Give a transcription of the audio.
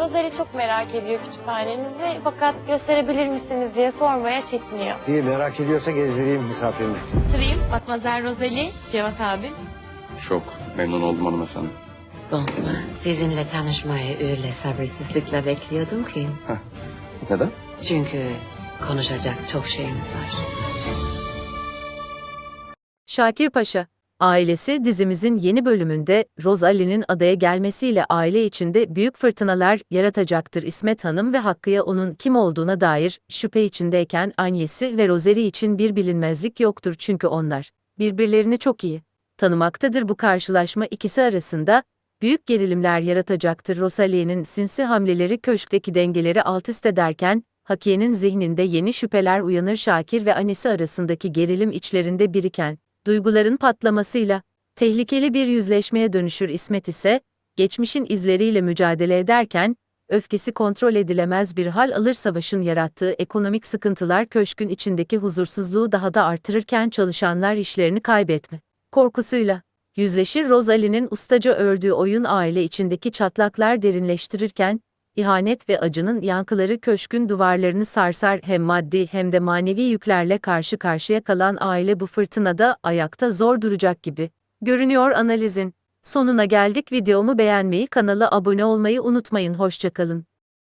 Rosalie çok merak ediyor kütüphanenizi fakat gösterebilir misiniz diye sormaya çekiniyor. İyi merak ediyorsa gezdireyim misafirini. Tırayım, Matmazel Rosalie, Cevat abim. Çok memnun oldum hanımefendi. Bonsoir. Sizinle tanışmayı öyle sabırsızlıkla bekliyordum ki. Neden? Çünkü konuşacak çok şeyimiz var. Şakir Paşa Ailesi dizimizin yeni bölümünde Rozali'nin adaya gelmesiyle aile içinde büyük fırtınalar yaratacaktır. İsmet Hanım ve Hakkı'ya onun kim olduğuna dair şüphe içindeyken annesi ve Rozeri için bir bilinmezlik yoktur çünkü onlar birbirlerini çok iyi tanımaktadır. Bu karşılaşma ikisi arasında büyük gerilimler yaratacaktır. Rosalie'nin sinsi hamleleri köşkteki dengeleri alt üst ederken Hakiye'nin zihninde yeni şüpheler uyanır Şakir ve annesi arasındaki gerilim içlerinde biriken duyguların patlamasıyla tehlikeli bir yüzleşmeye dönüşür. İsmet ise, geçmişin izleriyle mücadele ederken, öfkesi kontrol edilemez bir hal alır. Savaşın yarattığı ekonomik sıkıntılar köşkün içindeki huzursuzluğu daha da artırırken çalışanlar işlerini kaybetme korkusuyla yüzleşir. Rosalie'nin ustaca ördüğü oyun aile içindeki çatlaklar derinleştirirken, ihanet ve acının yankıları köşkün duvarlarını sarsar hem maddi hem de manevi yüklerle karşı karşıya kalan aile bu fırtınada ayakta zor duracak gibi. Görünüyor analizin. Sonuna geldik videomu beğenmeyi kanala abone olmayı unutmayın hoşçakalın.